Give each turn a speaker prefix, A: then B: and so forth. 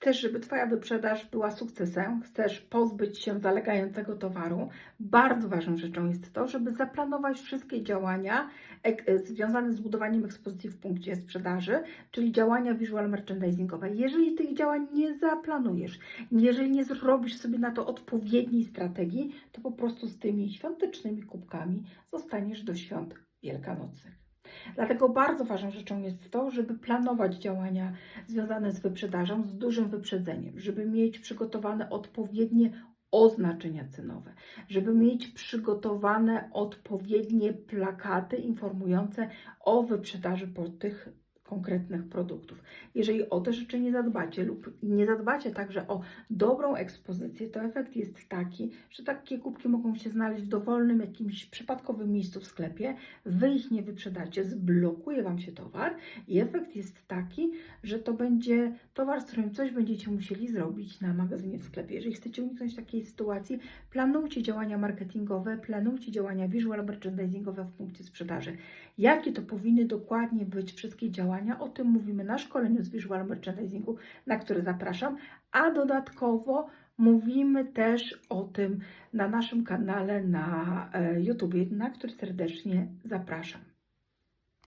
A: chcesz, żeby Twoja wyprzedaż była sukcesem, chcesz pozbyć się zalegającego towaru, bardzo ważną rzeczą jest to, żeby zaplanować wszystkie działania e, związane z budowaniem ekspozycji w punkcie sprzedaży, czyli działania visual merchandisingowe. Jeżeli tych działań nie zaplanujesz, jeżeli nie zrobisz sobie na to odpowiedniej strategii, to po prostu z tymi świątecznymi kubkami zostaniesz do świąt wielkanocnych. Dlatego bardzo ważną rzeczą jest to, żeby planować działania związane z wyprzedażą z dużym wyprzedzeniem, żeby mieć przygotowane odpowiednie oznaczenia cenowe, żeby mieć przygotowane odpowiednie plakaty informujące o wyprzedaży po tych konkretnych produktów. Jeżeli o te rzeczy nie zadbacie lub nie zadbacie także o dobrą ekspozycję, to efekt jest taki, że takie kubki mogą się znaleźć w dowolnym jakimś przypadkowym miejscu w sklepie, wy ich nie wyprzedacie, zblokuje Wam się towar i efekt jest taki, że to będzie towar, z którym coś będziecie musieli zrobić na magazynie w sklepie. Jeżeli chcecie uniknąć takiej sytuacji, planujcie działania marketingowe, planujcie działania visual merchandisingowe w punkcie sprzedaży. Jakie to powinny dokładnie być wszystkie działania, o tym mówimy na szkoleniu z visual merchandisingu, na które zapraszam, a dodatkowo mówimy też o tym na naszym kanale na e, YouTube, na który serdecznie zapraszam.